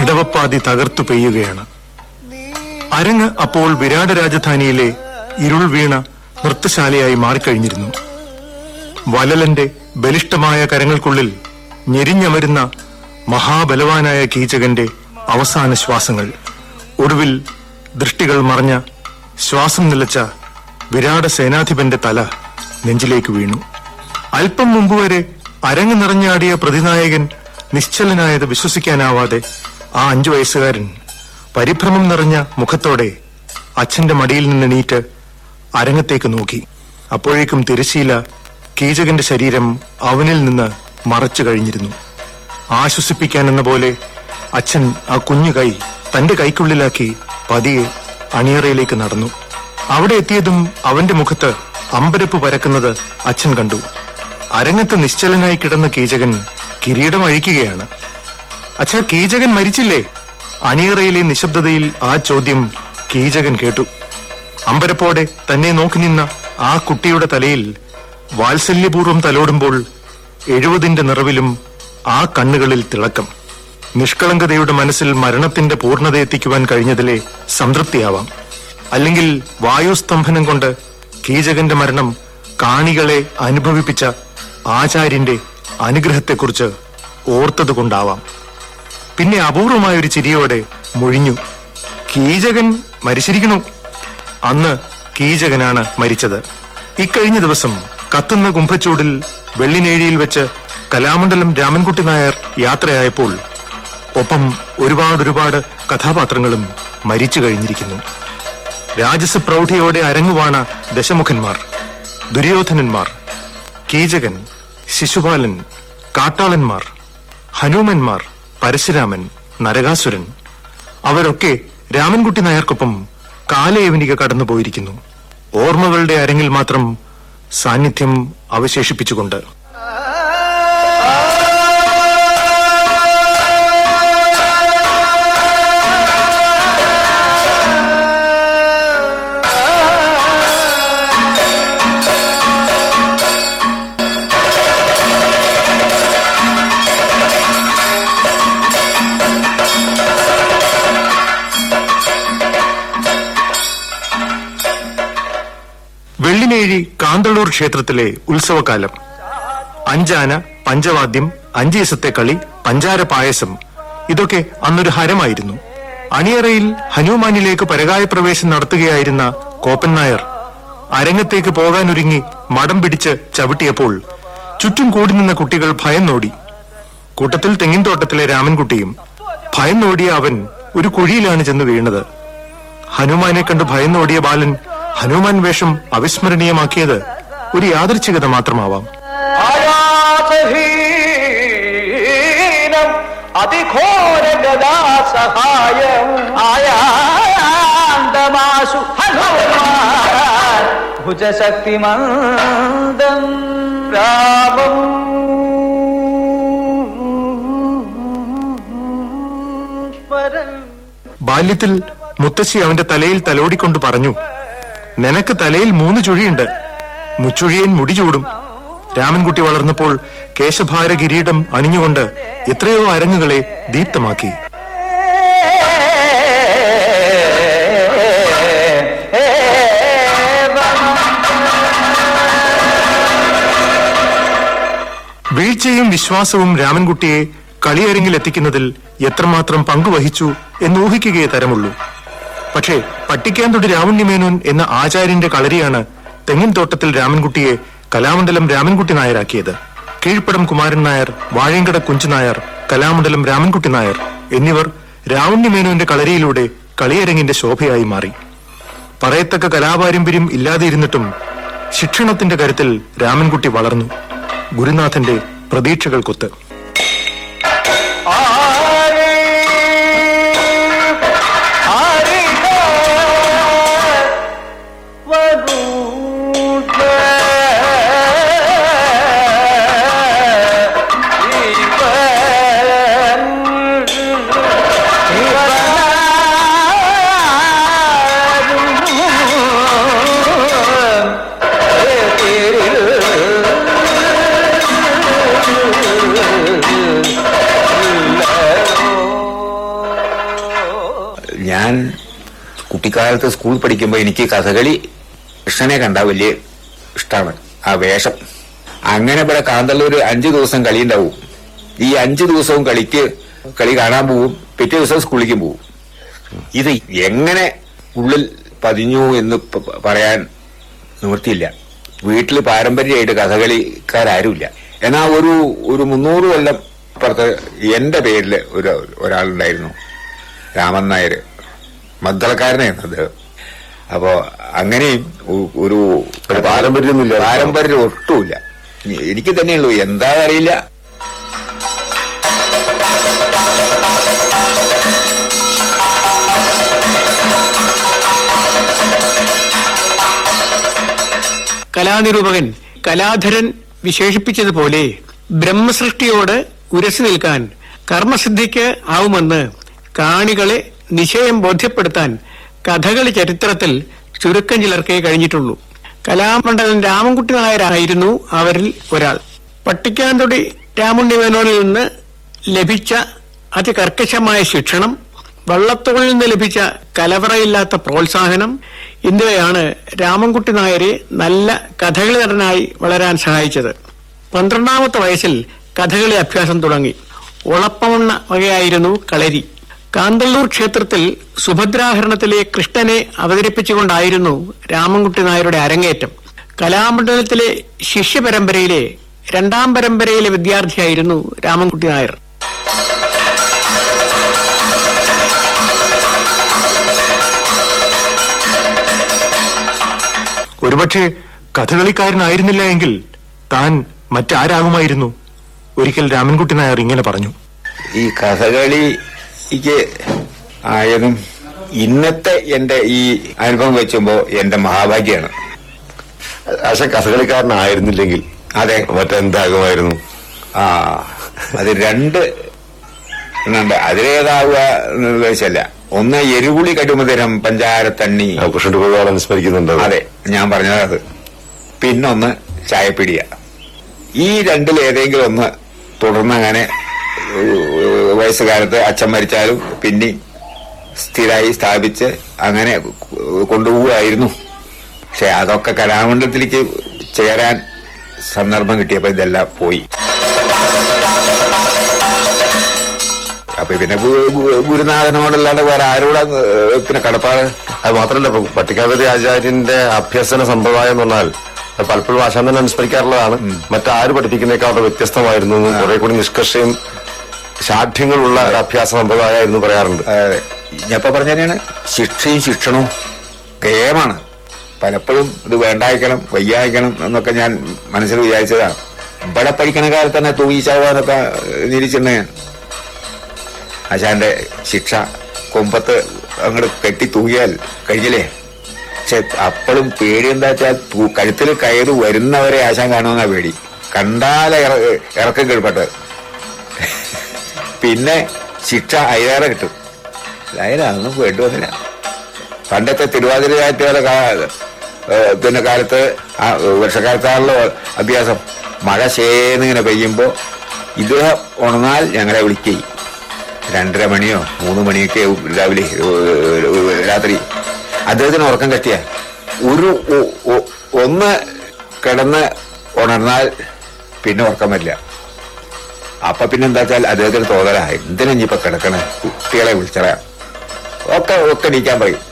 ഇടവപ്പാതി തകർത്തു പെയ്യുകയാണ്. അരങ്ങ് അപ്പോൾ വിരാട് രാജധാനിയിലെ ഇരുൾ വീണ നൃത്തശാലയായി മാറിക്കഴിഞ്ഞിരുന്നു. വലലന്റെ ബലിഷ്ടമായ കരങ്ങൾക്കുള്ളിൽ ഞെരിഞ്ഞമരുന്ന മഹാബലവാനായ കീചകന്റെ അവസാന ശ്വാസങ്ങൾ. ഒടുവിൽ ദൃഷ്ടികൾ മറഞ്ഞ ശ്വാസം നിലച്ച വിരാട സേനാധിപന്റെ തല നെഞ്ചിലേക്ക് വീണു. അല്പം മുമ്പ് വരെ അരങ്ങ് നിറഞ്ഞാടിയ പ്രതിനായകൻ നിശ്ചലനായത് വിശ്വസിക്കാനാവാതെ ആ അഞ്ചു വയസ്സുകാരൻ പരിഭ്രമം നിറഞ്ഞ മുഖത്തോടെ അച്ഛന്റെ മടിയിൽ നിന്ന് എണീറ്റ് അരങ്ങത്തേക്ക് നോക്കി. അപ്പോഴേക്കും തിരശീല കീചകന്റെ ശരീരം അവനിൽ നിന്ന് മറച്ചു കഴിഞ്ഞിരുന്നു. ആശ്വസിപ്പിക്കാനെന്ന പോലെ അച്ഛൻ ആ കുഞ്ഞു കൈ തന്റെ കൈക്കുള്ളിലാക്കി പതിയെ അണിയറയിലേക്ക് നടന്നു. അവിടെ എത്തിയതും അവന്റെ മുഖത്ത് അമ്പരപ്പ് പരക്കുന്നത് അച്ഛൻ കണ്ടു. അരങ്ങത്ത് നിശ്ചലനായി കിടന്ന കീചകൻ കിരീടം അഴിക്കുകയാണ്. അച്ഛാ കീചകൻ മരിച്ചില്ലേ? അണിയറയിലെ നിശബ്ദതയിൽ ആ ചോദ്യം കീചകൻ കേട്ടു. അമ്പരപ്പോടെ തന്നെ നോക്കി നിന്ന ആ കുട്ടിയുടെ തലയിൽ വാത്സല്യപൂർവം തലോടുമ്പോൾ എഴുപതിന്റെ നിറവിലും ആ കണ്ണുകളിൽ തിളക്കം. നിഷ്കളങ്കതയുടെ മനസ്സിൽ മരണത്തിന്റെ പൂർണത എത്തിക്കുവാൻ കഴിഞ്ഞതിലെ സംതൃപ്തിയാവാം. അല്ലെങ്കിൽ വായുസ്തംഭനം കൊണ്ട് കീചകന്റെ മരണം കാണികളെ അനുഭവിപ്പിച്ച ആചാര്യന്റെ അനുഗ്രഹത്തെക്കുറിച്ച് ഓർത്തതുകൊണ്ടാവാം. പിന്നെ അപൂർവമായൊരു ചിരിയോടെ മുഴിഞ്ഞു കീചകൻ മരിച്ചിരിക്കണു അന്ന് കീചകനാണ് മരിച്ചത്. ഇക്കഴിഞ്ഞ ദിവസം കത്തുന്ന കുംഭച്ചൂടിൽ വെള്ളിനേഴിയിൽ വെച്ച് കലാമണ്ഡലം രാമൻകുട്ടി നായർ യാത്രയായപ്പോൾ ഒപ്പം ഒരുപാട് ഒരുപാട് കഥാപാത്രങ്ങളും മരിച്ചു കഴിഞ്ഞിരിക്കുന്നു. രാജസ പ്രൗഢിയോടെ അരങ്ങുവാണ ദശമുഖന്മാർ ദുര്യോധനന്മാർ കീചകൻ ശിശുപാലൻ കാട്ടാളന്മാർ ഹനുമന്മാർ പരശുരാമൻ നരകാസുരൻ അവരൊക്കെ രാമൻകുട്ടി നായർക്കൊപ്പം കാലയവനിക കടന്നുപോയിരിക്കുന്നു. ഓർമ്മകളുടെ അരങ്ങിൽ മാത്രം സാന്നിധ്യം അവശേഷിപ്പിച്ചുകൊണ്ട്. വെള്ളിനേഴി കാന്തളൂർ ക്ഷേത്രത്തിലെ ഉത്സവകാലം. അഞ്ചാന പഞ്ചവാദ്യം അഞ്ചീസത്തെ കളി പഞ്ചാര പായസം. ഇതൊക്കെ അന്നൊരു ഹരമായിരുന്നു. അണിയറയിൽ ഹനുമാനിലേക്ക് പരകായ പ്രവേശം നടത്തുകയായിരുന്ന കോപ്പൻ നായർ അരങ്ങത്തേക്ക് പോകാനൊരുങ്ങി മടം പിടിച്ച് ചവിട്ടിയപ്പോൾ ചുറ്റും കൂടി നിന്ന കുട്ടികൾ ഭയം നോടി. കൂട്ടത്തിൽ തെങ്ങിൻതോട്ടത്തിലെ രാമൻകുട്ടിയും ഭയം നോടിയ അവൻ ഒരു കുഴിയിലാണ് ചെന്ന് വീണത്. ഹനുമാനെ കണ്ട് ഭയം നോടിയ ബാലൻ ഹനുമാൻ വേഷം അവിസ്മരണീയമാക്കിയത് ഒരു യാദൃച്ഛികത മാത്രമാവാം. അതിഘോര സഹായം ആയാന്തമാശു ഹനുമാൻ ഭുജശക്തിമന്ദം രാമം. ബാല്യത്തിൽ മുത്തശ്ശി അവന്റെ തലയിൽ തലോടിക്കൊണ്ട് പറഞ്ഞു നിനക്ക് തലയിൽ മൂന്ന് ചുഴിയുണ്ട്. മുച്ചുഴിയൻ മുടി ചൂടും. രാമൻകുട്ടി വളർന്നപ്പോൾ കേശഭാര കിരീടം അണിഞ്ഞുകൊണ്ട് എത്രയോ അരങ്ങുകളെ ദീപ്തമാക്കി. വീഴ്ചയും വിശ്വാസവും രാമൻകുട്ടിയെ കളിയരങ്ങിൽ എത്തിക്കുന്നതിൽ എത്രമാത്രം പങ്കുവഹിച്ചു എന്ന് ഊഹിക്കുകയേ തരമുള്ളൂ. പക്ഷേ പട്ടിക്കാന്തൊടി രാവണ്യമേനോൻ എന്ന ആചാര്യന്റെ കളരിയാണ് തെങ്ങിൻ തോട്ടത്തിൽ രാമൻകുട്ടിയെ കലാമണ്ഡലം രാമൻകുട്ടി നായരാക്കിയത്. കീഴ്പ്പടം കുമാരൻ നായർ വാഴയങ്കട കുഞ്ചു നായർ കലാമണ്ഡലം രാമൻകുട്ടി നായർ എന്നിവർ രാവണ്യമേനോന്റെ കളരിയിലൂടെ കളിയരങ്ങിന്റെ ശോഭയായി മാറി. പറയത്തക്ക കലാപാരമ്പര്യം ഇല്ലാതിരുന്നിട്ടും ശിക്ഷണത്തിന്റെ കരുത്തിൽ രാമൻകുട്ടി വളർന്നു. ഗുരുനാഥന്റെ പ്രതീക്ഷകൾക്കൊത്ത് കുട്ടിക്കാലത്ത് സ്കൂൾ പഠിക്കുമ്പോൾ എനിക്ക് കഥകളി കൃഷ്ണനെ കണ്ട വലിയ ഇഷ്ടമാണ് ആ വേഷം. അങ്ങനെ ഇവിടെ കാന്തല്ലൂര് അഞ്ചു ദിവസം കളി ഉണ്ടാവും. ഈ അഞ്ചു ദിവസവും കളിക്ക് കളി കാണാൻ പോവും. പിറ്റേ ദിവസം സ്കൂളിലേക്കും പോവും. ഇത് എങ്ങനെ ഉള്ളിൽ പതിഞ്ഞു എന്ന് പറയാൻ നിവൃത്തിയില്ല. വീട്ടിൽ പാരമ്പര്യമായിട്ട് കഥകളിക്കാരുമില്ല എന്നാ ഒരു ഒരു മുന്നൂറ് കൊല്ലം അപ്പുറത്ത് എന്റെ പേരിൽ ഒരു ഒരാളുണ്ടായിരുന്നു. രാമൻ നായർ മദ്ദളക്കാരനായിരുന്നു അദ്ദേഹം. അപ്പോ അങ്ങനെയും ഒരു പാരമ്പര്യം പാരമ്പര്യമൊന്നുമില്ല. പാരമ്പര്യം ഒട്ടുമില്ല. എനിക്ക് തന്നെയുള്ളൂ. എന്താ അറിയില്ല. കലാനിരൂപകൻ കലാധരൻ വിശേഷിപ്പിച്ചതുപോലെ ബ്രഹ്മസൃഷ്ടിയോട് ഉരസി നിൽക്കാൻ കർമ്മസിദ്ധിക്ക് ആവുമെന്ന് കാണികളെ നിശ്ചയം ബോധ്യപ്പെടുത്താൻ കഥകളി ചരിത്രത്തിൽ ചുരുക്കം ചിലർക്കേ കഴിഞ്ഞിട്ടുള്ളൂ. കലാമണ്ഡലൻ രാമൻകുട്ടി നായരായിരുന്നു അവരിൽ ഒരാൾ. പട്ടിക്കാന്തൊടി രാമുണ്ണിമേനോനിൽ നിന്ന് ലഭിച്ച അതികർക്കശമായ ശിക്ഷണം വള്ളത്തോളിൽ നിന്ന് ലഭിച്ച കലവറയില്ലാത്ത പ്രോത്സാഹനം എന്നിവയാണ് രാമൻകുട്ടി നായരെ നല്ല കഥകളി നടനായി വളരാൻ സഹായിച്ചത്. പന്ത്രണ്ടാമത്തെ വയസ്സിൽ കഥകളി അഭ്യാസം തുടങ്ങി. ഒളപ്പമണ്ണ വകയായിരുന്നു കളരി. കാന്തല്ലൂർ ക്ഷേത്രത്തിൽ സുഭദ്രാഹരണത്തിലെ കൃഷ്ണനെ അവതരിപ്പിച്ചുകൊണ്ടായിരുന്നു രാമൻകുട്ടി നായരുടെ അരങ്ങേറ്റം. കലാമണ്ഡലത്തിലെ ശിഷ്യ പരമ്പരയിലെ രണ്ടാം പരമ്പരയിലെ വിദ്യാർത്ഥിയായിരുന്നു രാമൻകുട്ടി നായർ. ഒരുപക്ഷെ കഥകളിക്കാരനായിരുന്നില്ല എങ്കിൽ താൻ മറ്റാരാകുമായിരുന്നു? ഒരിക്കൽ രാമൻകുട്ടി നായർ ഇങ്ങനെ പറഞ്ഞു. ഈ കഥകളിക്ക് ആയതും ഇന്നത്തെ എന്റെ ഈ അനുഭവം വെച്ചുമ്പോ എന്റെ മഹാഭാഗ്യാണ്. പക്ഷെ കഥകളിക്കാരനായിരുന്നില്ലെങ്കിൽ അതെ. മറ്റെന്താകുമായിരുന്നു? ആ അത് രണ്ട് എണ്ണുണ്ട് അതിലേതാവുക വെച്ചല്ല. ഒന്ന് എരുകുളി കടുമതരം പഞ്ചാരത്തണ്ണി. തണ്ണി കൃഷ്ണന്റെ ഒരുപാട് അനുസ്മരിക്കുന്നുണ്ട് അത്. ഞാൻ പറഞ്ഞത്. അത് പിന്നൊന്ന് ചായപ്പിടിയ ഈ രണ്ടിലേതെങ്കിലും ഒന്ന് തുടർന്ന് അങ്ങനെ ഏഹ്, വയസ്സുകാലത്ത് അച്ഛൻ മരിച്ചാലും പിന്നെ സ്ഥിരമായി സ്ഥാപിച്ച് അങ്ങനെ കൊണ്ടുപോവുകയായിരുന്നു. പക്ഷെ അതൊക്കെ കലാമണ്ഡലത്തിലേക്ക് ചേരാൻ സന്ദർഭം കിട്ടിയപ്പോൾ ഇതെല്ലാം പോയി. അപ്പൊ പിന്നെ ഗുരുനാഥനോടല്ലാണ്ട് വേറെ ആരോടാ പിന്നെ കടപ്പാട്? അത് മാത്രമല്ല ഇപ്പൊ പട്ടിക്കാവതി ആചാര്യന്റെ അഭ്യസന സമ്പ്രദായം എന്ന് പറഞ്ഞാൽ പലപ്പോഴും ആശാന്തനെ അനുസ്മരിക്കാറുള്ളതാണ്. മറ്റാര് പഠിപ്പിക്കുന്നേക്കാളും വ്യത്യസ്തമായിരുന്നു കുറെ കൂടി നിഷ്കർഷയും ശാഠ്യങ്ങളുള്ള ഒരു അഭ്യാസ സമ്പ്രദായമായിരുന്നു പറയാറുണ്ട് ഞാൻ ഇപ്പൊ പറഞ്ഞ തന്നെയാണ്. ശിക്ഷയും ശിക്ഷണവും ഗേമാണ് പലപ്പോഴും ഇത് വേണ്ടായിക്കണം വയ്യായിക്കണം എന്നൊക്കെ ഞാൻ മനസ്സിൽ വിചാരിച്ചതാണ്. ഇവിടെ പഠിക്കണ കാലത്ത് തന്നെ തൂങ്ങി ചാവാനൊക്കെ നിരീച്ചിട്ടുണ്ട് ഞാൻ ആശാന്റെ ശിക്ഷ കൊമ്പത്ത് അങ്ങോട്ട് കെട്ടി തൂങ്ങിയാൽ കഴിഞ്ഞില്ലേ? പക്ഷെ അപ്പോഴും പേടി എന്താ വെച്ചാൽ കഴുത്തിൽ കയറി വരുന്നവരെ ആശാൻ കാണുമെന്നാ പേടി. കണ്ടാലെ ഇറ- ഇറക്കം കീഴ്പെട്ട് പിന്നെ ശിക്ഷ അയ്യാറെ കിട്ടും. അതിനൊന്നും വേണ്ടി വന്നില്ല. പണ്ടത്തെ തിരുവാതിര ചാറ്റുകാല കാ- ഏഹ് പിന്നെ കാലത്ത് വർഷക്കാലത്താണല്ലോ അഭ്യാസം. മഴ ശേന്നിങ്ങനെ പെയ്യുമ്പോൾ ഇദ്ദേഹം ഉണങ്ങാൽ ഞങ്ങളെ വിളിക്കുകയും രണ്ടര മണിയോ മൂന്ന് മണിയൊക്കെ രാവിലെ രാത്രി. അദ്ദേഹത്തിന് ഉറക്കം കെട്ടിയ. ഒരു ഒന്ന് കിടന്ന് ഉണർന്നാൽ പിന്നെ ഉറക്കം വരില്ല. അപ്പൊ പിന്നെ എന്താ വെച്ചാൽ അദ്ദേഹത്തിന് തോന്നല എന്തിനാ ഇപ്പൊ കിടക്കണേ? കുട്ടികളെ വിളിച്ചറ ഒക്കെ ഒക്കെ നീക്കാൻ പറയും.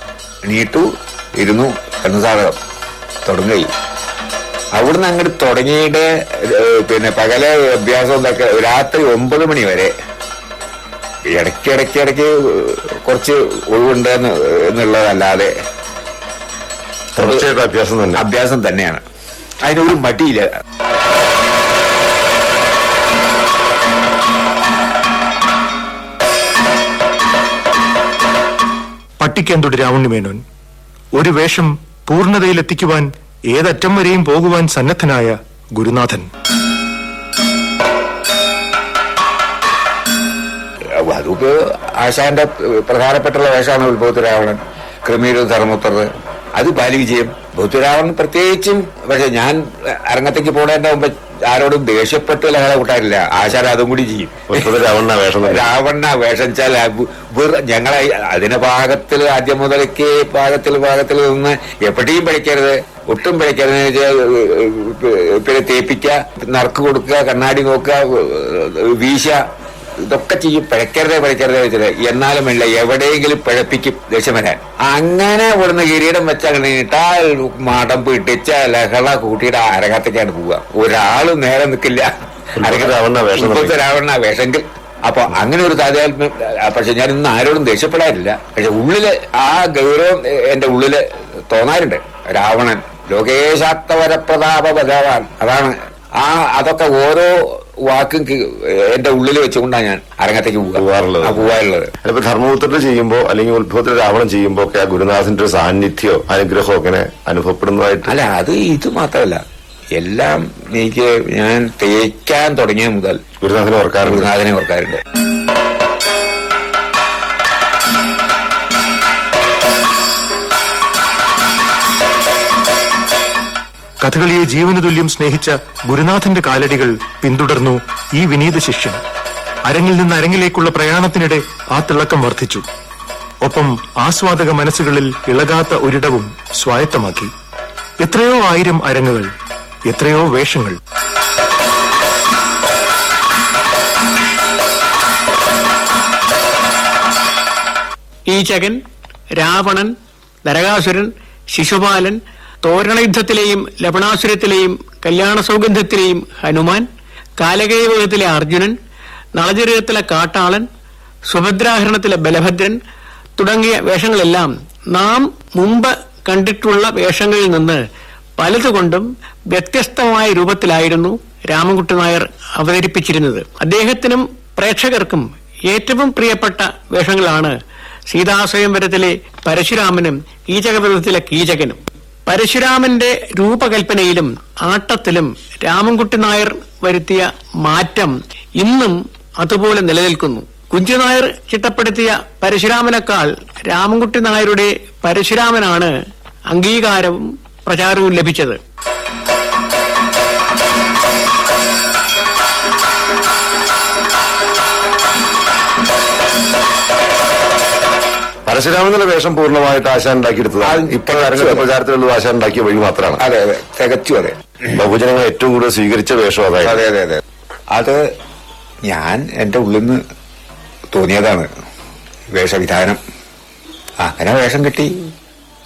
നീട്ടു ഇരുന്നു എന്ന സാധകം തുടങ്ങി. അവിടുന്ന് അങ്ങോട്ട് തുടങ്ങിയിട്ട് പിന്നെ പകലെ അഭ്യാസം എന്തൊക്കെ രാത്രി ഒമ്പത് മണി വരെ ഇടയ്ക്ക് ഇടയ്ക്ക് ഇടയ്ക്ക് കുറച്ച് ഒഴിവുണ്ട് എന്ന് എന്നുള്ളതല്ലാതെ അഭ്യാസം തന്നെയാണ്. അതിനൊരു മടിയില്ല. പട്ടിക്കന്തൊടി രാവണ്ണി മേനോൻ. ഒരു വേഷം പൂർണതയിലെത്തിക്കുവാൻ ഏതറ്റം വരെയും പോകുവാൻ സന്നദ്ധനായ ഗുരുനാഥൻ. ആശാന്റെ പ്രധാനപ്പെട്ടുള്ള വേഷമാണ് ഉത്ഭവത്തിരാവണൻ. ക്രമീര ധർമ്മോത്തർ അത് ബാലിവിജയം. ബൗദ്ധരാവണൻ പ്രത്യേകിച്ചും പക്ഷെ ഞാൻ അരങ്ങത്തേക്ക് പോണേന്റെ മുമ്പ് ആരോടും ദേഷ്യപ്പെട്ട് ലഹള കൂട്ടാറില്ല ആശാൻ അതും കൂടി ചെയ്യും. രാവണ വേഷം. രാവണ വേഷം വെച്ചാൽ ഞങ്ങളെ അതിന്റെ ഭാഗത്തിൽ ആദ്യം മുതലേക്ക് ഭാഗത്തിൽ ഭാഗത്തിൽ നിന്ന് എവിടെയും പിഴയ്ക്കരുത് ഒട്ടും പിഴയ്ക്കരുത് പിന്നെ തേപ്പിക്കുക നറുക്ക് കൊടുക്കുക കണ്ണാടി നോക്കുക വീശ ഇതൊക്കെ ചെയ്യും പിഴക്കരുതേ പിഴക്കരുതേ വെച്ചത് എന്നാലും ഇല്ല എവിടെയെങ്കിലും പിഴപ്പിക്കും ദേഷ്യം വരാൻ അങ്ങനെ ഇവിടുന്ന് കിരീടം വെച്ചാൽ കഴിഞ്ഞിട്ടാൽ മാടം പിട്ടിച്ച ലഹള കൂട്ടിയിട്ട് അരകത്തേക്കാണ് പോവുക. ഒരാളും നേരെ നിൽക്കില്ല രാവണ വേഷമെങ്കിൽ അപ്പൊ അങ്ങനെ ഒരു താതാത്മ്യം പക്ഷെ ഞാൻ ഇന്ന് ആരോടും ദേഷ്യപ്പെടാറില്ല. പക്ഷെ ഉള്ളിൽ ആ ഗൗരവം എന്റെ ഉള്ളിൽ തോന്നാറുണ്ട്. രാവണൻ ലോകേശാത്തവരപ്രതാപ ഭഗവാൻ. അതാണ് ആ അതൊക്കെ ഓരോ വാക്കും എന്റെ ഉള്ളിൽ വെച്ചുകൊണ്ടാണ് ഞാൻ അരങ്ങത്തേക്ക്. പോവാറുള്ളത്. പോവാറുള്ളത്. അതിപ്പോ ധർമ്മപുത്രന്റെ ചെയ്യുമ്പോ അല്ലെങ്കിൽ ഉത്ഭവത്തിൽ രാവണം ചെയ്യുമ്പോ ഒക്കെ ആ ഗുരുനാഥന്റെ ഒരു സാന്നിധ്യമോ അനുഗ്രഹമോ അങ്ങനെ അനുഭവപ്പെടുന്നതായിട്ട്? അല്ല അത് ഇത് മാത്രമല്ല. എല്ലാം എനിക്ക് ഞാൻ തേക്കാൻ തുടങ്ങിയ മുതൽ ഗുരുനാഥനെ ഓർക്കാറുണ്ട്. ഗുരുനാഥനെ ഓർക്കാറുണ്ട്. കഥകളിയെ ജീവനതുല്യം സ്നേഹിച്ച ഗുരുനാഥന്റെ കാലടികൾ പിന്തുടർന്നു ഈ വിനീത ശിഷ്യൻ. അരങ്ങിൽ നിന്ന് അരങ്ങിലേക്കുള്ള പ്രയാണത്തിനിടെ ആ തിളക്കം വർദ്ധിച്ചു. ഒപ്പം ആസ്വാദക മനസ്സുകളിൽ ഇളകാത്ത ഒരിടവും സ്വായത്തമാക്കി. എത്രയോ ആയിരം അരങ്ങുകൾ എത്രയോ വേഷങ്ങൾ. ഈ ചകൻ രാവണൻ നരകാസുരൻ ശിശുപാലൻ തോരണയുദ്ധത്തിലെയും ലവണാസുരത്തിലെയും കല്യാണ സൗഗന്ധത്തിലെയും ഹനുമാൻ കാലകൈവകത്തിലെ അർജുനൻ നളചരിതത്തിലെ കാട്ടാളൻ സുഭദ്രാഹരണത്തിലെ ബലഭദ്രൻ തുടങ്ങിയ വേഷങ്ങളെല്ലാം നാം മുമ്പ് കണ്ടിട്ടുള്ള വേഷങ്ങളിൽ നിന്ന് പലതുകൊണ്ടും വ്യത്യസ്തമായ രൂപത്തിലായിരുന്നു രാമൻകുട്ടി നായർ അവതരിപ്പിച്ചിരുന്നത്. അദ്ദേഹത്തിനും പ്രേക്ഷകർക്കും ഏറ്റവും പ്രിയപ്പെട്ട വേഷങ്ങളാണ് സീതാസ്വയംവരത്തിലെ പരശുരാമനും കീചകവ്രതത്തിലെ കീചകനും. പരശുരാമന്റെ രൂപകൽപ്പനയിലും ആട്ടത്തിലും രാമൻകുട്ടി നായർ വരുത്തിയ മാറ്റം ഇന്നും അതുപോലെ നിലനിൽക്കുന്നു. കുഞ്ചുനായർ ചിട്ടപ്പെടുത്തിയ പരശുരാമനേക്കാൾ രാമൻകുട്ടി നായരുടെ പരശുരാമനാണ് അംഗീകാരവും പ്രചാരവും ലഭിച്ചത്. പരശുരാമന്റെ വേഷം പൂർണമായിട്ട് ആശാൻ ഉണ്ടാക്കിയെടുത്തതാണ് ഇപ്പൊ അരങ്ങത്തെ പ്രചാരത്തിലുള്ള ആശാൻ ഉണ്ടാക്കിയ വഴി മാത്രമാണ്. അതെ അതെ. തികച്ചു അതെ. ബഹുജനങ്ങൾ ഏറ്റവും കൂടുതൽ സ്വീകരിച്ച വേഷം അതായത്. അതെ അതെ അതെ. അത് ഞാൻ എന്റെ ഉള്ളിൽ നിന്ന് തോന്നിയതാണ്. വേഷവിധാനം. അങ്ങനെ വേഷം കിട്ടി.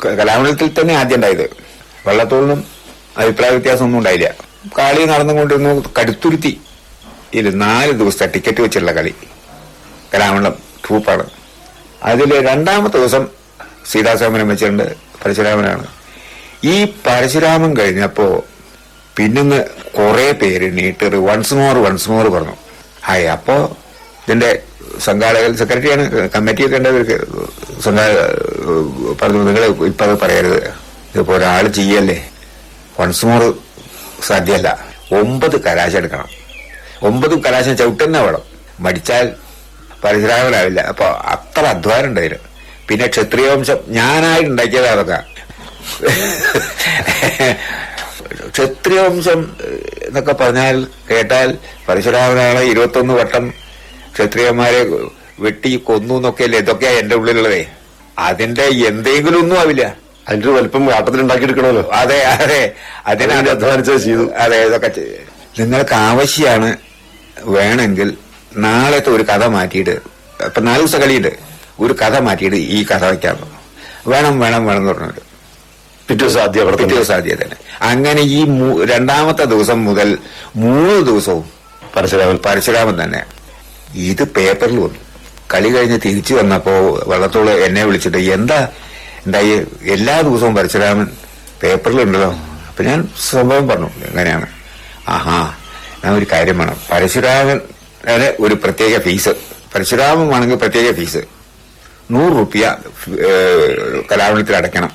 കലാമണ്ഡലത്തിൽ തന്നെ ആദ്യം ഉണ്ടായത്. വള്ളത്തോളിനും അഭിപ്രായ വ്യത്യാസമൊന്നും ഉണ്ടായില്ല. കളി നടന്നുകൊണ്ടിരുന്നു കടുത്തുരുത്തി. ഇത് നാല് ദിവസത്തെ ടിക്കറ്റ് വെച്ചുള്ള കളി. കലാമണ്ഡലം ട്രൂപ്പാണ് അതിൽ രണ്ടാമത്തെ ദിവസം സീതാസോമനം വെച്ചിട്ടുണ്ട് പരശുരാമനാണ്. ഈ പരശുരാമൻ കഴിഞ്ഞപ്പോ പിന്നിന്ന് കുറെ പേര് നീട്ടർ വൺസ് മോർ വൺസ് മോർ പറഞ്ഞു. ഹായ് അപ്പോ ഇതിന്റെ സംഘാടകൻ സെക്രട്ടറിയാണ് കമ്മിറ്റിയൊക്കെ ഉണ്ട് സംഘാടക പറഞ്ഞു നിങ്ങൾ ഇപ്പൊ അത് പറയരുത്. ഇതിപ്പോ ഒരാൾ ചെയ്യല്ലേ? വൺസ് മോർ സാധ്യമല്ല ഒമ്പത് കലാശം എടുക്കണം. ഒമ്പത് കലാശം ചവിട്ടുന്ന വേണം. മടിച്ചാൽ പരശുരാമനാവില്ല അപ്പൊ അത്ര അധ്വാനം ഉണ്ടായിരുന്നു. പിന്നെ ക്ഷത്രിയവംശം ഞാനായിട്ട് ഉണ്ടാക്കിയതാ അതൊക്കെ. ക്ഷത്രിയവംശം എന്നൊക്കെ പറഞ്ഞാൽ കേട്ടാൽ പരശുരാമനാണ് ഇരുപത്തൊന്ന് വട്ടം ക്ഷത്രിയന്മാരെ വെട്ടി കൊന്നു എന്നൊക്കെയല്ലേ? ഇതൊക്കെയാ എന്റെ ഉള്ളിലുള്ളതേ. അതിന്റെ എന്തെങ്കിലും ഒന്നും ആവില്ല. അതിന്റെ വലിപ്പം ആട്ടത്തിൽ ഉണ്ടാക്കിയെടുക്കണമല്ലോ. അതെ അതെ. അതിനാണ് അധ്വാനിച്ചത് ചെയ്തു. അതെ ഇതൊക്കെ നിങ്ങൾക്ക് ആവശ്യമാണ് വേണമെങ്കിൽ നാളത്തെ ഒരു കഥ മാറ്റിയിട്ട് ഇപ്പൊ നാല് ദിവസം കളിയുണ്ട് ഒരു കഥ മാറ്റിയിട്ട് ഈ കഥ വയ്ക്കാം വേണം വേണം വേണം എന്ന് പറഞ്ഞിട്ട്. പിറ്റേ ദിവസം ആദ്യം പിറ്റേ ദിവസം ആദ്യം തന്നെ. അങ്ങനെ ഈ രണ്ടാമത്തെ ദിവസം മുതൽ മൂന്ന് ദിവസവും പരശുരാമൻ. പരശുരാമൻ തന്നെ. ഇത് പേപ്പറിൽ വന്നു. കളി കഴിഞ്ഞ് തിരിച്ചു വന്നപ്പോ വള്ളത്തോൾ എന്നെ വിളിച്ചിട്ട് എന്താ? എന്തായി എല്ലാ ദിവസവും പരശുരാമൻ പേപ്പറിലുണ്ടല്ലോ? അപ്പൊ ഞാൻ സംഭവം പറഞ്ഞു എങ്ങനെയാണ്? ആഹാ ഞാൻ ഒരു കാര്യം വേണം പരശുരാമൻ ഒരു പ്രത്യേക ഫീസ്. പരശുരാമമാണെങ്കിൽ പ്രത്യേക ഫീസ്. നൂറ് റുപ്യ കലാമണ്ഡലത്തിൽ അടയ്ക്കണം.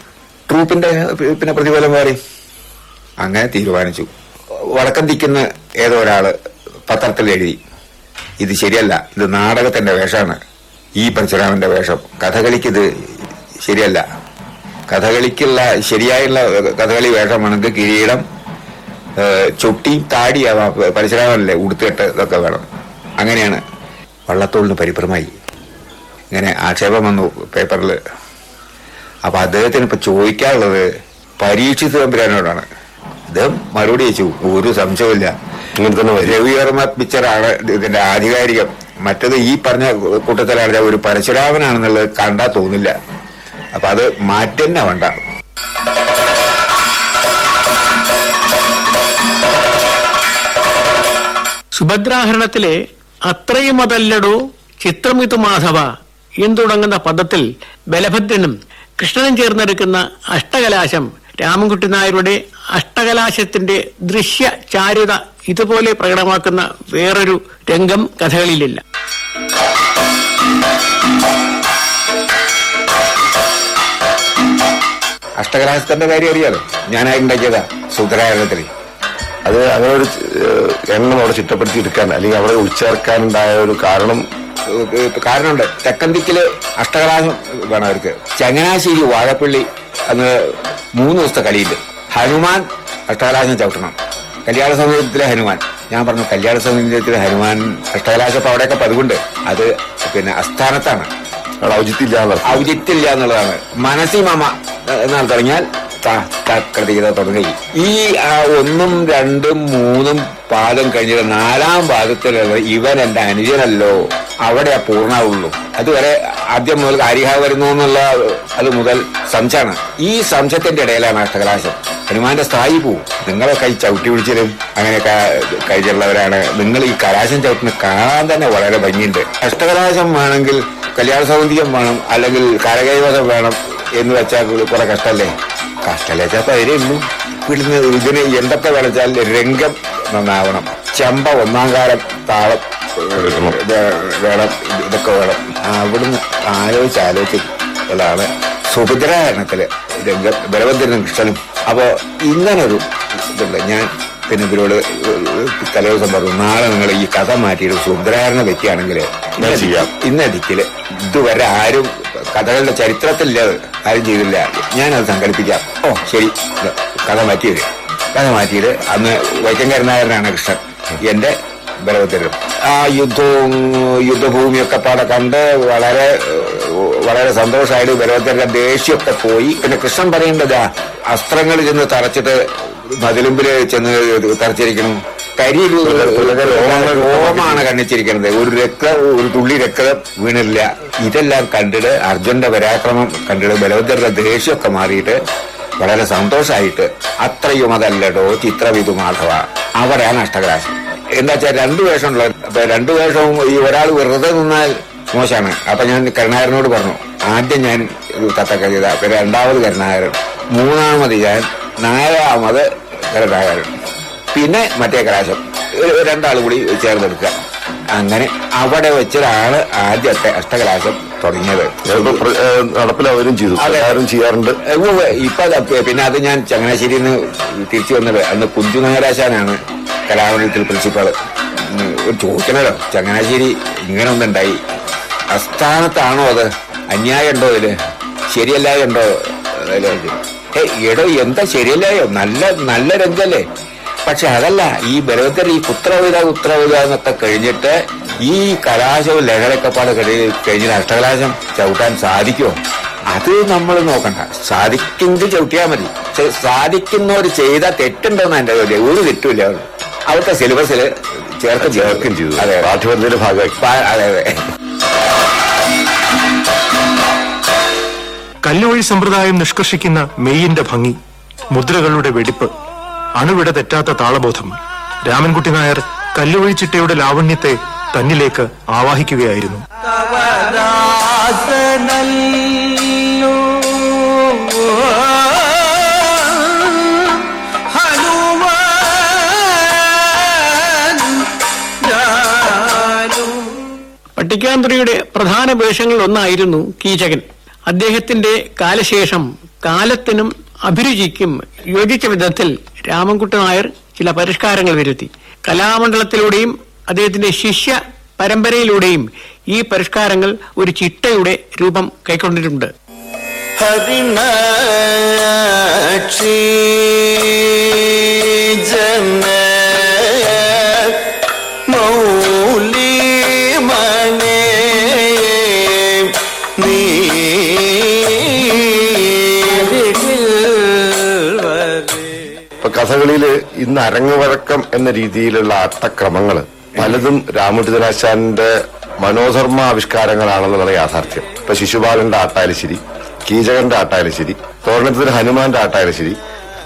ട്രൂപ്പിന്റെ പിന്നെ പ്രതിഫലം വേറെ. അങ്ങനെ തീരുമാനിച്ചു. വടക്കം തിക്കുന്ന ഏതോ ഒരാൾ പത്രത്തിൽ എഴുതി ഇത് ശരിയല്ല ഇത് നാടകത്തിന്റെ വേഷമാണ്. ഈ പരശുരാമന്റെ വേഷം. കഥകളിക്ക് ഇത് ശരിയല്ല. കഥകളിക്കുള്ള ശരിയായുള്ള കഥകളി വേഷമാണെങ്കിൽ കിരീടം ചുട്ടിയും താടിയാവാം. പരശുരാമനല്ലേ ഉടുത്തിട്ട് ഇതൊക്കെ വേണം. അങ്ങനെയാണ് വള്ളത്തോളിന് പരിഭ്രമായി. ഇങ്ങനെ ആക്ഷേപം വന്നു പേപ്പറിൽ. അപ്പം അദ്ദേഹത്തിന് ഇപ്പം ചോദിക്കാനുള്ളത് പരീക്ഷിത് തമ്പുരാനോടാണ്. അദ്ദേഹം മറുപടി വെച്ചു ഒരു സംശയമില്ല ഇങ്ങനെ തന്നെ വരും. രവിവർമ്മ പിക്ചറാണ് ഇതിന്റെ ആധികാരികം. മറ്റത് ഈ പറഞ്ഞ കൂട്ടത്തിലാണ് ഒരു പരശുരാമനാണെന്നുള്ളത് കണ്ടാ തോന്നില്ല. അപ്പൊ അത് മാറ്റന്നെ വേണ്ട. സുഭദ്രാഹരണത്തിലെ അത്രയും അതല്ലടോ. ചിത്രമിതു മാധവ. എന്ന് തുടങ്ങുന്ന പദത്തിൽ ബലഭദ്രനും കൃഷ്ണനും ചേർന്നെടുക്കുന്ന അഷ്ടകലാശം രാമൻകുട്ടി നായരുടെ അഷ്ടകലാശത്തിന്റെ ദൃശ്യ ചാരുത ഇതുപോലെ പ്രകടമാക്കുന്ന വേറൊരു രംഗം കഥകളിലില്ല. അഷ്ടകലാശത്തിന്റെ കാര്യം അറിയാലോ? ഞാനായി ഉണ്ടാക്കിയതാ സൂത്രകാരണത്തിൽ അത് അങ്ങനെ ഒരു എണ്ണം അവിടെ ചിട്ടപ്പെടുത്തി എടുക്കാൻ അല്ലെങ്കിൽ അവിടെ ഉച്ചേർക്കാനുണ്ടായ ഒരു കാരണം കാരണമുണ്ട്. തെക്കൻ ദിക്കിൽ അഷ്ടകലാശം വേണം അവർക്ക്. ചങ്ങനാശ്ശേരി വാഴപ്പള്ളി അന്ന് മൂന്ന് ദിവസത്തെ കളിയില്ല ഹനുമാൻ അഷ്ടകലാശം ചവിട്ടണം. കല്യാണ സൗന്ദര്യത്തിലെ ഹനുമാൻ. ഞാൻ പറഞ്ഞു കല്യാണ സൗന്ദര്യത്തിലെ ഹനുമാൻ അഷ്ടകലാശം അവിടെയൊക്കെ പതിവുണ്ട്. അത് പിന്നെ അസ്ഥാനത്താണ്. ഔചിത്യമില്ല ഔചിത്യമില്ല എന്നുള്ളതാണ് മനസ്സി മാമ എന്നാൽ തുടങ്ങിയാൽ തക്കടിത തുടങ്ങി ഈ ഒന്നും രണ്ടും മൂന്നും പാദം കഴിഞ്ഞിട്ട് നാലാം പാദത്തിലുള്ള ഇവൻ എന്റെ അനുജനല്ലോ അവിടെ പൂർണാവുള്ളൂ അതുവരെ ആദ്യം മുതൽ അരിഹ വരുന്നു എന്നുള്ള അത് മുതൽ സംശയമാണ് ഈ സംശയത്തിന്റെ ഇടയിലാണ് അഷ്ടകലാശം ഹനുമാന്റെ സ്ഥായി പോവും നിങ്ങളെ കൈ ചവിട്ടി പിടിച്ചതും അങ്ങനെയൊക്കെ കഴിച്ചുള്ളവരാണ് നിങ്ങൾ ഈ കലാശം ചവിട്ടിന് കാണാൻ തന്നെ വളരെ ഭംഗിയുണ്ട് അഷ്ടകലാശം വേണമെങ്കിൽ കല്യാണ സൗന്ദര്യം വേണം അല്ലെങ്കിൽ കരകൈവശം വേണം എന്ന് വെച്ചാൽ കുറെ കഷ്ടല്ലേ വെച്ചാൽ അതിലേ ഉള്ളൂ ഇവിടുന്ന് ഇതിന് എന്തൊക്കെ വിളിച്ചാൽ രംഗം നന്നാവണം. ചെമ്പ ഒന്നാം കാലം താളം വേണം ഇതൊക്കെ വേണം. അവിടുന്ന് ആലോചിച്ച് ആലോചിച്ച് ഉള്ളതാണ് സുഭദ്രാഹരണത്തിൽ രംഗം ബലഭദ്രനും കൃഷ്ണനും. അപ്പോ ഇങ്ങനൊരു ഇതുണ്ട്. ഞാൻ പിന്നെ ഇവരോട് തലേദിവസം പറഞ്ഞു നാളെ നിങ്ങൾ ഈ കഥ മാറ്റിയിട്ട് സുഭദ്രായണ വ്യക്തിയാണെങ്കിൽ. ഇന്ന ദിക്കിൽ ഇതുവരെ ആരും കഥകളുടെ ചരിത്രത്തിൽ ആരും ചെയ്തില്ല. ഞാനത് സംഘടിപ്പിക്കാം. ഓ ശരി. കഥ മാറ്റിയത് കഥ മാറ്റിയത് അന്ന് വൈക്കങ്കരനായരനാണ് കൃഷ്ണൻ. എന്റെ ബലവത്തരും ആ യുദ്ധവും യുദ്ധഭൂമിയൊക്കെ പാടെ കണ്ട് വളരെ വളരെ സന്തോഷമായിട്ട് ബലവത്തരുടെ ദേഷ്യമൊക്കെ പോയി. പിന്നെ കൃഷ്ണൻ പറയേണ്ടതാ അസ്ത്രങ്ങൾ ചെന്ന് തറച്ചിട്ട് മതിലുമ്പിൽ ചെന്ന് തറച്ചിരിക്കണം. കരിയിൽ രോമമാണ് കണ്ണിച്ചിരിക്കുന്നത്. ഒരു രക്ത ഒരു തുള്ളി രക്തം വീണില്ല. ഇതെല്ലാം കണ്ടിട്ട് അർജുന്റെ പരാക്രമം കണ്ടിട്ട് ബലഭദ്രന്റെ ദേഷ്യമൊക്കെ മാറിയിട്ട് വളരെ സന്തോഷമായിട്ട് അത്രയും അതല്ലടോ ചിത്രവിധു മാധവ. അവിടെയാണ് അഷ്ടകലാശം എന്താ വെച്ചാൽ രണ്ടു വേഷമുള്ള അപ്പൊ രണ്ടു വേഷവും ഈ ഒരാൾ വെറുതെ നിന്നാൽ മോശമാണ്. അപ്പൊ ഞാൻ കരുണാകരനോട് പറഞ്ഞു ആദ്യം ഞാൻ തത്തക്ക ചെയ്ത രണ്ടാമത് കരുണാകരൻ മൂന്നാമത് ഞാൻ നാലാമത് കരുണാകരൻ. പിന്നെ മറ്റേ കലാശം. രണ്ടാൾ കൂടി ചേർന്നെടുക്കുക. അങ്ങനെ അവിടെ വെച്ചൊരാൾ ആദ്യത്തെ അഷ്ടകലാശം തുടങ്ങിയത്. നടപ്പിലാവുകയും ചെയ്തു. എല്ലാവരും ചെയ്യാറുണ്ട്. ഇപ്പൊ പിന്നെ അത് ഞാൻ ചങ്ങനാശ്ശേരിയിൽ നിന്ന് തിരിച്ചു വന്നത്. അന്ന് കുഞ്ചു നഗരാശാനാണ് കലാമണ്ഡലത്തിൽ പ്രിൻസിപ്പാൾ. ഒരു ചോദിക്കണല്ലോ ചങ്ങനാശ്ശേരി ഇങ്ങനെ ഒന്നുണ്ടായി. അസ്ഥാനത്താണോ അത്? അന്യായം ഉണ്ടോ ഇതിൽ ശരിയല്ലായ ഉണ്ടോ ഏയ് എടോ എന്താ ശരിയല്ലായോ? നല്ല നല്ല രംഗല്ലേ? പക്ഷെ അതല്ല ഈ ബലവത്തർ ഈ പുത്രവിത ഉത്തരവിത എന്നൊക്കെ കഴിഞ്ഞിട്ട് ഈ കലാശവും ലഹളൊക്കെ പാടെ കഴിഞ്ഞ് കഴിഞ്ഞിട്ട് അഷ്ടകലാശം ചവിട്ടാൻ സാധിക്കുമോ അത് നമ്മൾ നോക്കണ്ട. സാധിക്കുന്നത് ചവിട്ടിയാൽ മതി. സാധിക്കുന്നവർ ചെയ്ത തെറ്റുണ്ടോന്ന് എന്റെ ചോദ്യം ഒരു തെറ്റുമില്ല അവർ അവിടുത്തെ സിലബസിൽ ചേർത്ത് ചേർക്കും ചെയ്തു അതെ. പാഠ്യപദ്ധതിയുടെ ഭാഗമായി അതെ അതെ. കല്ലുവഴി സമ്പ്രദായം നിഷ്കർഷിക്കുന്ന മെയ്യിന്റെ ഭംഗി മുദ്രകളുടെ വെടിപ്പ്. അണുവിട തെറ്റാത്ത താളബോധം രാമൻകുട്ടി നായർ കല്ലുവഴി ചിട്ടയുടെ ലാവണ്യത്തെ തന്നിലേക്ക് ആവാഹിക്കുകയായിരുന്നു. പട്ടിക്കാന്തുറിയുടെ പ്രധാന വേഷങ്ങളിൽ ഒന്നായിരുന്നു കീചകൻ. അദ്ദേഹത്തിന്റെ കാലശേഷം കാലത്തിനും അഭിരുചിക്കും യോജിച്ച വിധത്തിൽ രാമൻകുട്ടി നായർ ചില പരിഷ്കാരങ്ങൾ വരുത്തി. കലാമണ്ഡലത്തിലൂടെയും അദ്ദേഹത്തിന്റെ ശിഷ്യ പരമ്പരയിലൂടെയും ഈ പരിഷ്കാരങ്ങൾ ഒരു ചിട്ടയുടെ രൂപം കൈക്കൊണ്ടിട്ടുണ്ട്. ഹരിണാക്ഷി ഇപ്പൊ കഥകളിയിൽ ഇന്ന് അരങ്ങുവഴക്കം എന്ന രീതിയിലുള്ള ആട്ടക്രമങ്ങൾ പലതും രാമുട്ടിതനാശാന്റെ മനോധർമ്മ ആവിഷ്കാരങ്ങളാണെന്നുള്ള യാഥാർത്ഥ്യം. ഇപ്പൊ ശിശുപാലന്റെ ആട്ടായാലും ശരി കീചകന്റെ ആട്ടായാലും ശരി തോരണത്തിന് ഹനുമാന്റെ ആട്ടായാലും ശരി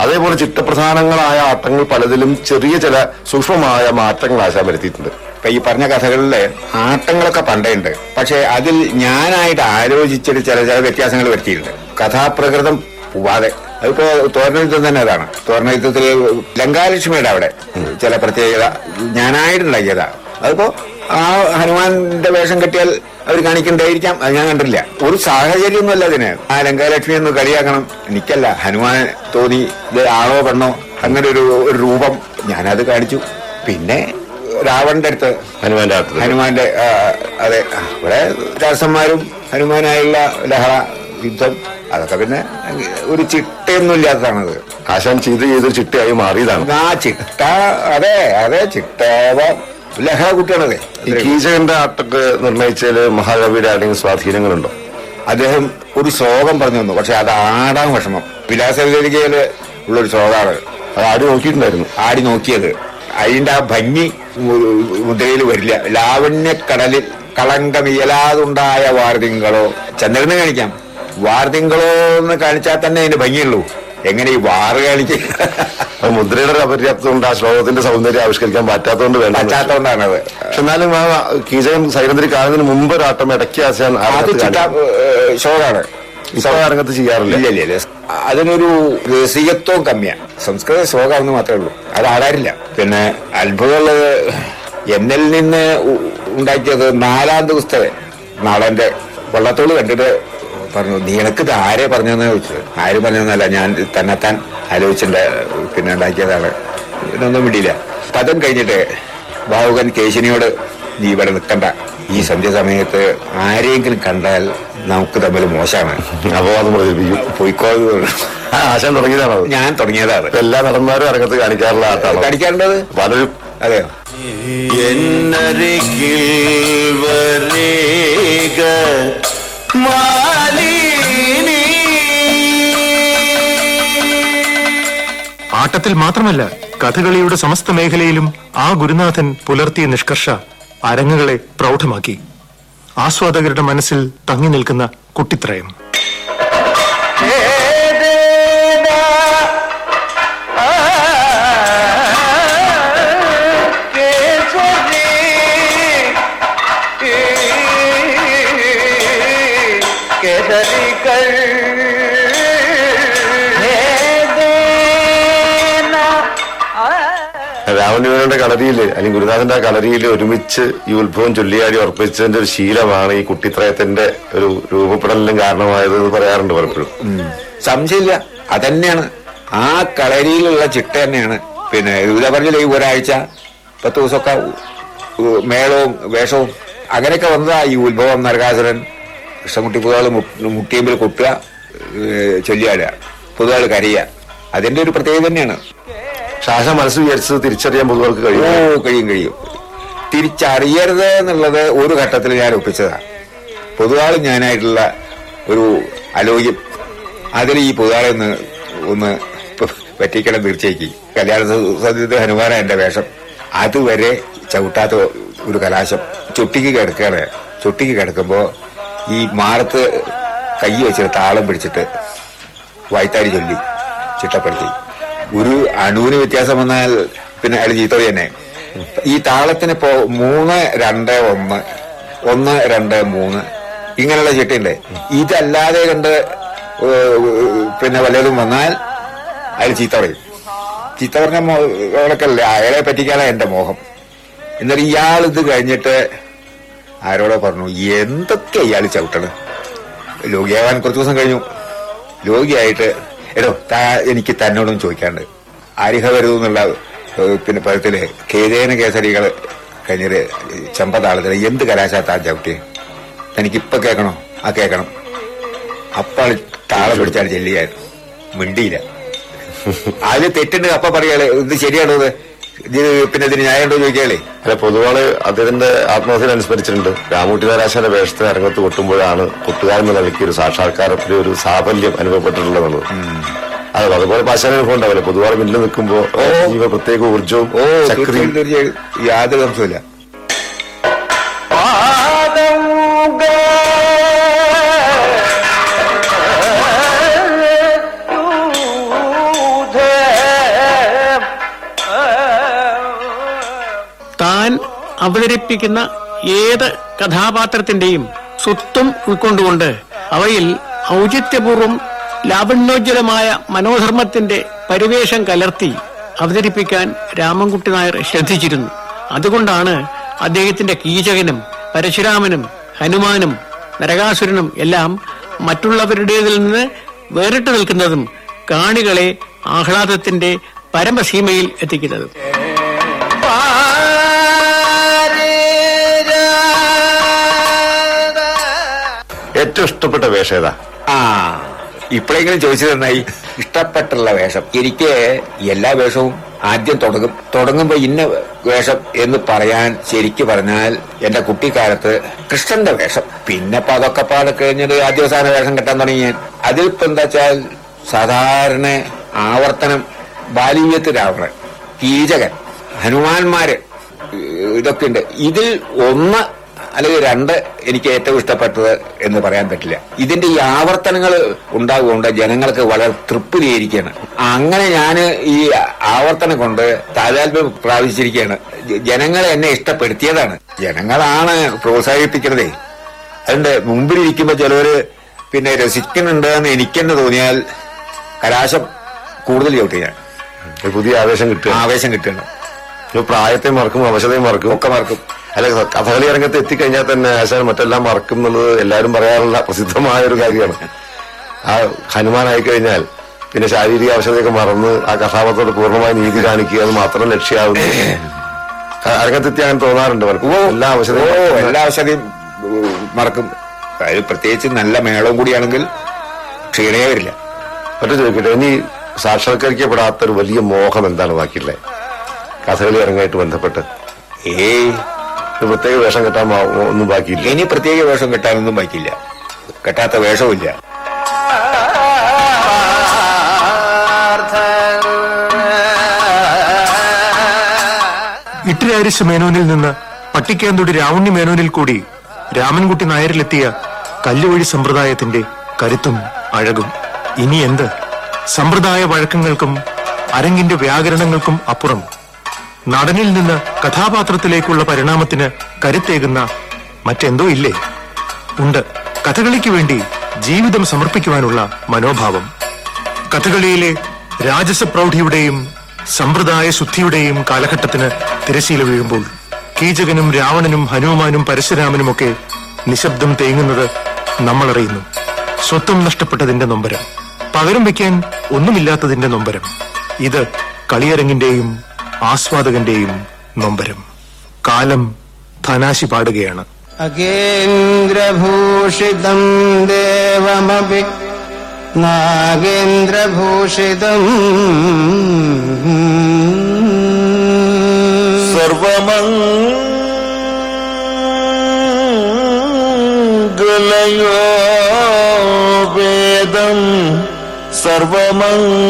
അതേപോലെ ചിട്ടപ്രധാനങ്ങളായ ആട്ടങ്ങൾ പലതിലും ചെറിയ ചില സൂക്ഷ്മമായ മാറ്റങ്ങൾ ആശാൻ വരുത്തിയിട്ടുണ്ട്. ഇപ്പൊ ഈ പറഞ്ഞ കഥകളിൽ ആട്ടങ്ങളൊക്കെ പണ്ടേ ഉണ്ട് പക്ഷെ അതിൽ ഞാനായിട്ട് ആലോചിച്ചിട്ട് ചില ചില വ്യത്യാസങ്ങൾ വരുത്തിയിട്ടുണ്ട്. കഥാപ്രകൃതം പോവാതെ അതിപ്പോ തോരണയുദ്ധം തന്നെ അതാണ്. തോരണയുദ്ധത്തിൽ ലങ്കാലക്ഷ്മിയുടെ അവിടെ ചില പ്രത്യേകത ഞാനായിട്ടുണ്ടാക്കിയതാ അതിപ്പോ ആ ഹനുമാന്റെ വേഷം കെട്ടിയാൽ അവർ കാണിക്കണ്ടായിരിക്കാം അത് ഞാൻ കണ്ടില്ല ഒരു സാഹചര്യമൊന്നുമല്ല അതിന്. ആ ലങ്കാലക്ഷ്മി ഒന്ന് കളിയാക്കണം. എനിക്കല്ല ഹനുമാൻ തോന്നി ഇത് ആണോ പെണ്ണോ അങ്ങനെ ഒരു ഒരു രൂപം ഞാനത് കാണിച്ചു. പിന്നെ രാവണന്റെ അടുത്ത് ഹനുമാന്റെ ഹനുമാന്റെ അതെ ഇവിടെ രാസന്മാരും ഹനുമാനായുള്ള ലഹള യുദ്ധം അതൊക്കെ പിന്നെ ഒരു ചിട്ടയൊന്നും ഇല്ലാത്തതാണത് ആശാൻ ചെയ്ത് ചെയ്തൊരു ചിട്ടയായി മാറിയതാണ്. ആ ചിട്ട അതെ അതെ ചിട്ട ലഹ കുട്ടിയാണത്. ഈ കീചകന്റെ ആട്ടൊക്കെ നിർണയിച്ചതിൽ മഹാകവിയുടെ ആരെങ്കിലും സ്വാധീനങ്ങളുണ്ടോ? അദ്ദേഹം ഒരു ശ്ലോകം പറഞ്ഞു തന്നു. പക്ഷെ അത് ആടാൻ വിഷമം. വിലാസവിതരികയിൽ ഉള്ളൊരു ശ്ലോകമാണ്. അത് ആടി നോക്കിയിട്ടുണ്ടായിരുന്നു? ആടി നോക്കിയത്? അതിന്റെ ആ ഭംഗി മുദ്രയിൽ വരില്ല. ലാവണ്യക്കടലിൽ കളങ്കമിയലാതുണ്ടായ വാർതിങ്കളോ ചന്ദ്രനെ കാണിക്കാം. വാർതിങ്കളോ എന്ന് കാണിച്ചാൽ തന്നെ അതിന്റെ ഭംഗിയുള്ളൂ. എങ്ങനെ ഈ വാറ് കാണിക്കുക മുദ്രയുടെ അപര്യാപ്തം ഉണ്ട് ആ ശ്ലോകത്തിന്റെ സൗന്ദര്യം ആവിഷ്കരിക്കാൻ പറ്റാത്തതുകൊണ്ട് വേണ്ട പറ്റാത്തോണ്ടാണത് പക്ഷെ എന്നാലും ആ കീചകൻ സൈലന്തിരി കാണുന്നതിന് മുമ്പ് ഒരു ആട്ടം ഇടയ്ക്ക് ആശാൻ ആ അത് രംഗത്ത് ഷോറാണ് രംഗത്ത് ചെയ്യാറില്ല. ഇല്ല ഇല്ല അതിനൊരു രസികത്വം കമ്മിയാണ് സംസ്കൃത ശ്ലോകമാണെന്ന് മാത്രമേ ഉള്ളൂ. അത് ആടാറില്ല പിന്നെ അത്ഭുതമുള്ളത് എന്നിൽ നിന്ന് ഉണ്ടാക്കിയത് നാലാം ദിവസത്തെ നാടന്റെ വള്ളത്തോൾ കണ്ടിട്ട് പറഞ്ഞു നീ എനിക്ക് ഇത് ആരെ പറഞ്ഞതെന്ന് ചോദിച്ചത്? ആര് പറഞ്ഞതെന്നല്ല ഞാൻ തന്നെത്താൻ ആലോചിച്ചിട്ട് പിന്നെ ഉണ്ടാക്കിയതാണ് ഇതൊന്നും വിടിയില്ല. പദം കഴിഞ്ഞിട്ട് ബാഹുകൻ കേശിനിയോട് നീ ഇവിടെ നിൽക്കണ്ട. ഈ സന്ധ്യ സമയത്ത് ആരെങ്കിലും കണ്ടാൽ നമുക്ക് തമ്മിൽ മോശമാണ്. അപവാദം പ്രചരിപ്പിക്കും. പോയിക്കോ ആശം തുടങ്ങിയതാണത് ഞാൻ തുടങ്ങിയതാണ്. എല്ലാ നടന്മാരും അരങ്ങത്ത് കാണിക്കാറുള്ള ആട്ടാണ് കടിക്കാറുണ്ടത് പലരും. അതെയോ? എന്നരികിൽ വരേക ആട്ടത്തിൽ മാത്രമല്ല കഥകളിയുടെ സമസ്ത മേഖലയിലും ആ ഗുരുനാഥൻ പുലർത്തിയ നിഷ്കർഷ അരങ്ങുകളെ പ്രൗഢമാക്കി. ആസ്വാദകരുടെ മനസ്സിൽ തങ്ങി നിൽക്കുന്ന കുട്ടിത്രയം. രാമനുവിന്റെ കളരിയിൽ അല്ലെങ്കിൽ ഗുരുനാഥന്റെ ആ കളരിയിൽ ഒരുമിച്ച് ഈ ഉത്ഭവം ചൊല്ലിയാടി ഉറപ്പിച്ചതിന്റെ ഒരു ശീലമാണ് ഈ കുട്ടിത്രയത്തിന്റെ ഒരു രൂപപ്പെടലിനും കാരണമായത് എന്ന് പറയാറുണ്ട് പലപ്പോഴും. സംശയമില്ല. അതന്നെയാണ്. ആ കളരിയിലുള്ള ചിട്ട തന്നെയാണ്. പിന്നെ ഇതാ പറഞ്ഞില്ലേ ഈ ഒരാഴ്ച പത്ത് ദിവസമൊക്കെ മേളവും വേഷവും അങ്ങനെയൊക്കെ വന്നതാ ഈ ഉത്ഭവം നരകാസുരൻ കൃഷ്ണൻകുട്ടി പുതുവാൾ മുട്ടിയമ്പിൽ കൊട്ടുക ചൊല്ലിയാടുക പുതുവാൾ കരയുക. അതിന്റെ ഒരു പ്രത്യേകത തന്നെയാണ്. ആശാൻ മനസ്സ് വിചാരിച്ചത് തിരിച്ചറിയാൻ പൊതുവർക്ക് ഓ കഴിയും കഴിയും. കഴിയും തിരിച്ചറിയരുത് എന്നുള്ളത് ഒരു ഘട്ടത്തിൽ ഞാൻ ഒപ്പിച്ചതാണ് പൊതുവാളും ഞാനായിട്ടുള്ള ഒരു അലോക്യം അതിൽ ഈ പൊതുവാളെ ഒന്ന് ഒന്ന് പറ്റിക്കണം തീർച്ചയാക്കി കല്യാണ സദ്യത്തെ ഹനുമാന എന്റെ വേഷം. അതുവരെ ചവിട്ടാത്ത ഒരു കലാശം. ചുട്ടിക്ക് കിടക്കുകയാണ്. ചുട്ടിക്ക് കിടക്കുമ്പോ ഈ മാറത്ത് കൈ വെച്ചിട്ട് താളം പിടിച്ചിട്ട് വായ്ത്താരി ചൊല്ലി ചിട്ടപ്പെടുത്തി. ഒരു അണുവിന് വ്യത്യാസം വന്നാൽ പിന്നെ അയാൾ ചീത്തറി തന്നെ ഈ താളത്തിന് ഇപ്പോ മൂന്ന് രണ്ട് ഒന്ന് ഒന്ന് രണ്ട് മൂന്ന് ഇങ്ങനെയുള്ള ചിട്ടയുണ്ട്. ഇതല്ലാതെ കണ്ട് പിന്നെ വല്ലതും വന്നാൽ അയാൾ ചീത്ത പറയും. ചീത്ത പറഞ്ഞ മോളൊക്കെയല്ലേ അയാളെ പറ്റിക്കാനാണ് എന്റെ മോഹം. എന്നിട്ട് ഇയാൾ ഇത് കഴിഞ്ഞിട്ട് ആരോടോ പറഞ്ഞു എന്തൊക്കെ ഇയാൾ ചവിട്ടണ്? ലോകിയാവാൻ കുറച്ചു ദിവസം കഴിഞ്ഞു. ലോകിയായിട്ട് എടോ താ എനിക്ക് തന്നോടും ചോദിക്കാണ്ട് അരിഹ എന്നുള്ള പിന്നെ പദത്തിൽ കേതേന കേസരികൾ കഴിഞ്ഞത് ചെമ്പതാളത്തിൽ എന്ത് കലാശാത്താ ചവിട്ടി എനിക്കിപ്പൊ കേൾക്കണോ ആ കേൾക്കണം അപ്പോൾ താളം പിടിച്ചാൽ ചെല്ലിയായിരുന്നു മിണ്ടിയില്ല. അതിൽ തെറ്റുണ്ട്. അപ്പ പറയാളെ ഇത് ശരിയാണോ പിന്നെ ഇതിന് ന്യായമുണ്ടോ ചോദിക്കാളേ അല്ല പൊതുവാൾ അദ്ദേഹത്തിന്റെ ആത്മഹത്യ അനുസ്മരിച്ചിട്ടുണ്ട് രാമൂട്ടി നാരാശാന്റെ വേഷത്തിന് അരങ്ങത്ത് കൊട്ടുമ്പോഴാണ് കൊട്ടുകാരൻ എന്ന നിലയ്ക്ക് ഒരു സാക്ഷാത്കാരത്തിൽ ഒരു സാഫല്യം അനുഭവപ്പെട്ടിട്ടുള്ളത്. അതെ അതുപോലെ പാശാനുഭവം ഉണ്ടാവില്ല? പൊതുവാൾ മുന്നിൽ നിൽക്കുമ്പോ പ്രത്യേക ഊർജവും തീർച്ചയായും യാതൊരു സംശയമില്ല അവതരിപ്പിക്കുന്ന ഏത് കഥാപാത്രത്തിന്റെയും സ്വത്തും ഉൾക്കൊണ്ടുകൊണ്ട് അവയിൽ ഔചിത്യപൂർവം ലാവണ്യോജ്വലമായ മനോധർമ്മത്തിന്റെ പരിവേഷം കലർത്തി അവതരിപ്പിക്കാൻ രാമൻകുട്ടി നായർ ശ്രദ്ധിച്ചിരുന്നു. അതുകൊണ്ടാണ് അദ്ദേഹത്തിന്റെ കീചകനും പരശുരാമനും ഹനുമാനും നരകാസുരനും എല്ലാം മറ്റുള്ളവരുടേതിൽ നിന്ന് വേറിട്ട് നിൽക്കുന്നതും കാണികളെ ആഹ്ലാദത്തിന്റെ പരമസീമയിൽ എത്തിക്കുന്നതും. ഏറ്റവും ഇഷ്ടപ്പെട്ട വേഷം ഏതാ? ആ ഇപ്പോഴെങ്കിലും ചോദിച്ചത് നന്നായി. ഇഷ്ടപ്പെട്ടുള്ള വേഷം. എനിക്ക് എല്ലാ വേഷവും ആദ്യം തുടങ്ങും. തുടങ്ങുമ്പോ ഇന്ന വേഷം എന്ന് പറയാൻ ശരിക്കു പറഞ്ഞാൽ എന്റെ കുട്ടിക്കാലത്ത് കൃഷ്ണന്റെ വേഷം. പിന്നെ ഇപ്പൊ അതൊക്കെ പാട് കഴിഞ്ഞത് ആദ്യവസാന വേഷം കെട്ടാൻ തുടങ്ങി അതിലിപ്പോ എന്താ വെച്ചാൽ സാധാരണ ആവർത്തനം ബാലീയത്തിൽ രാവണൻ കീചകൻ ഹനുമാന്മാര് ഇതൊക്കെ ഉണ്ട്. ഇതിൽ ഒന്ന് അല്ലെങ്കിൽ രണ്ട് എനിക്ക് ഏറ്റവും ഇഷ്ടപ്പെട്ടത് എന്ന് പറയാൻ പറ്റില്ല. ഇതിന്റെ ഈ ആവർത്തനങ്ങൾ ഉണ്ടാകുകൊണ്ട് ജനങ്ങൾക്ക് വളരെ തൃപ്തിയായിരിക്കുകയാണ് അങ്ങനെ ഞാൻ ഈ ആവർത്തനം കൊണ്ട് താതാത്മ്യം പ്രാപിച്ചിരിക്കുകയാണ്. ജനങ്ങൾ ജനങ്ങളെ എന്നെ ഇഷ്ടപ്പെടുത്തിയതാണ്. ജനങ്ങളാണ് പ്രോത്സാഹിപ്പിക്കുന്നതേ അതുകൊണ്ട് മുമ്പിലിരിക്കുമ്പോൾ ചിലവർ പിന്നെ രസിക്കുന്നുണ്ട് എന്ന് എനിക്കെന്നെ തോന്നിയാൽ കലാശം കൂടുതൽ ചവിട്ടി ഞാൻ. പുതിയ ആവേശം കിട്ടുക. ആവേശം കിട്ടുന്നു ഇപ്പൊ പ്രായത്തെ മറക്കും അവശതയും മറക്കും. ഒക്കെ മറക്കും. അല്ല കഥകളി രംഗത്ത് എത്തിക്കഴിഞ്ഞാൽ തന്നെ ആശാൻ മറ്റെല്ലാം മറക്കും എന്നുള്ളത് എല്ലാവരും പറയാറുള്ള പ്രസിദ്ധമായ ഒരു കാര്യമാണ്. ആ ഹനുമാനായി കഴിഞ്ഞാൽ പിന്നെ ശാരീരിക ആവശ്യതയൊക്കെ മറന്ന് ആ കഥാപാത്രത്തോട് പൂർണമായി നീതി കാണിക്കുക അത് മാത്രം ലക്ഷ്യമാവുന്നു അരങ്ങത്തെത്തി അങ്ങനെ തോന്നാറുണ്ട്. എല്ലാ അവശതയും എല്ലാ അവസരവും മറക്കും. അതായത് പ്രത്യേകിച്ച് നല്ല മേളവും കൂടിയാണെങ്കിൽ ക്ഷീണേ വരില്ല. മറ്റേ ചോദിക്കട്ടെ ഇനി സാക്ഷാത്കരിക്കപ്പെടാത്തൊരു വലിയ മോഹം എന്താണ് ബാക്കിയുള്ളത്? കഥകളി അരങ്ങായിട്ട് ബന്ധപ്പെട്ട്. ഏയ് ഒരു പ്രത്യേക വേഷം കെട്ടാൻ ഒന്നും ബാക്കിയില്ല. ഇനി പ്രത്യേക വേഷം കെട്ടാനൊന്നും ബാക്കിയില്ല. കെട്ടാത്ത വേഷവും ഇട്ടിരാരിശ് മേനോനിൽ നിന്ന് പട്ടിക്കാന്തൊടി രാവണ്ണി മേനോനിൽ കൂടി രാമൻകുട്ടി നായരിലെത്തിയ കല്ലുവഴി സമ്പ്രദായത്തിന്റെ കരുത്തും അഴകും. ഇനി എന്ത്? സമ്പ്രദായ വഴക്കങ്ങൾക്കും അരങ്ങിന്റെ വ്യാകരണങ്ങൾക്കും അപ്പുറം നടനിൽ നിന്ന് കഥാപാത്രത്തിലേക്കുള്ള പരിണാമത്തിന് കരുത്തേകുന്ന മറ്റെന്തോ ഇല്ലേ? ഉണ്ട്. കഥകളിക്ക് വേണ്ടി ജീവിതം സമർപ്പിക്കുവാനുള്ള മനോഭാവം. കഥകളിയിലെ രാജസപ്രൗഢിയുടെയും സമ്പ്രദായ ശുദ്ധിയുടെയും കാലഘട്ടത്തിന് തിരശീല വീഴുമ്പോൾ കീചകനും രാവണനും ഹനുമാനും പരശുരാമനും ഒക്കെ നിശബ്ദം തേങ്ങുന്നത് നമ്മൾ അറിയുന്നു സ്വത്വം നഷ്ടപ്പെട്ടതിന്റെ നൊമ്പരം പകരം വയ്ക്കാൻ ഒന്നുമില്ലാത്തതിന്റെ നൊമ്പരം. ഇത് കളിയരങ്ങിന്റെയും ആസ്വാദകന്റെയും നൊമ്പരം. കാലം ധനാശി പാടുകയാണ്. അകേന്ദ്രഭൂഷിതം ദേവമഭി നാഗേന്ദ്രഭൂഷിതം സർവമംഗലയോ വേദം സർവമംഗലദം